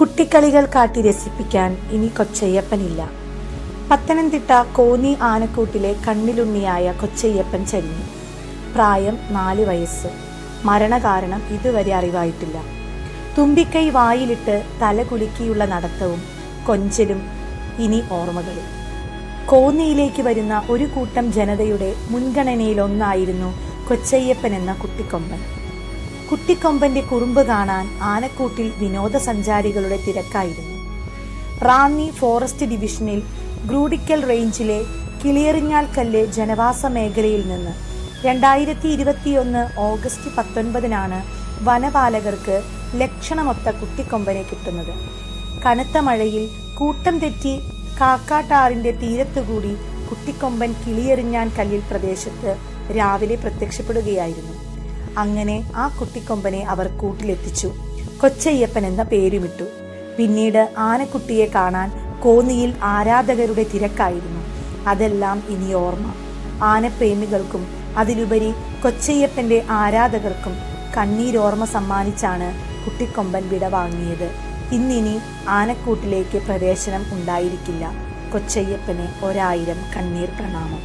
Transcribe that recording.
കുട്ടിക്കളികൾ കാട്ടി രസിപ്പിക്കാൻ ഇനി കൊച്ചയ്യപ്പനില്ല. പത്തനംതിട്ട കോന്നി ആനക്കൂട്ടിലെ കണ്ണിലുണ്ണിയായ കൊച്ചയ്യപ്പൻ ചരിഞ്ഞു. പ്രായം നാല് വയസ്സ്. മരണകാരണം ഇതുവരെ അറിവായിട്ടില്ല. തുമ്പിക്കൈ വായിലിട്ട് തല കുലുക്കിയുള്ള നടത്തവും കൊഞ്ചലും ഇനി ഓർമ്മകളിൽ. കോന്നിയിലേക്ക് വരുന്ന ഒരു കൂട്ടം ജനതയുടെ മുൻഗണനയിലൊന്നായിരുന്നു കൊച്ചയ്യപ്പൻ എന്ന കുട്ടിക്കൊമ്പൻ. കുട്ടിക്കൊമ്പന്റെ കുറുമ്പ് കാണാൻ ആനക്കൂട്ടിൽ വിനോദസഞ്ചാരികളുടെ തിരക്കായിരുന്നു. റാന്നി ഫോറസ്റ്റ് ഡിവിഷനിൽ ഗ്രൂഡിക്കൽ റേഞ്ചിലെ കിളിയറിഞ്ഞാൽ കല്ല് ജനവാസ മേഖലയിൽ നിന്ന് രണ്ടായിരത്തി ഇരുപത്തിയൊന്ന് ഓഗസ്റ്റ് പത്തൊൻപതിനാണ് വനപാലകർക്ക് ലക്ഷണമൊത്ത കുട്ടിക്കൊമ്പനെ കിട്ടുന്നത്. കനത്ത മഴയിൽ കൂട്ടം തെറ്റി കാക്കാട്ടാറിന്റെ തീരത്തുകൂടി കുട്ടിക്കൊമ്പൻ കിളിയെറിഞ്ഞാൻ കല്ലിൽ പ്രദേശത്ത് രാവിലെ പ്രത്യക്ഷപ്പെടുകയായിരുന്നു. അങ്ങനെ ആ കുട്ടിക്കൊമ്പനെ അവർ കൂട്ടിലെത്തിച്ചു. കൊച്ചയ്യപ്പൻ എന്ന പേരുമിട്ടു പിന്നീട് ആനക്കുട്ടിയെ കാണാൻ കോന്നിയിൽ ആരാധകരുടെ തിരക്കായിരുന്നു. അതെല്ലാം ഇനി ഓർമ്മ. ആനപ്രേമികൾക്കും അതിലുപരി കൊച്ചയ്യപ്പന്റെ ആരാധകർക്കും കണ്ണീരോർമ്മ സമ്മാനിച്ചാണ് കുട്ടിക്കൊമ്പൻ വിട വാങ്ങിയത്. ഇന്നിനി ആനക്കൂട്ടിലേക്ക് പ്രവേശനം ഉണ്ടായിരിക്കില്ല. കൊച്ചയ്യപ്പന് ഒരായിരം കണ്ണീർ പ്രണാമം.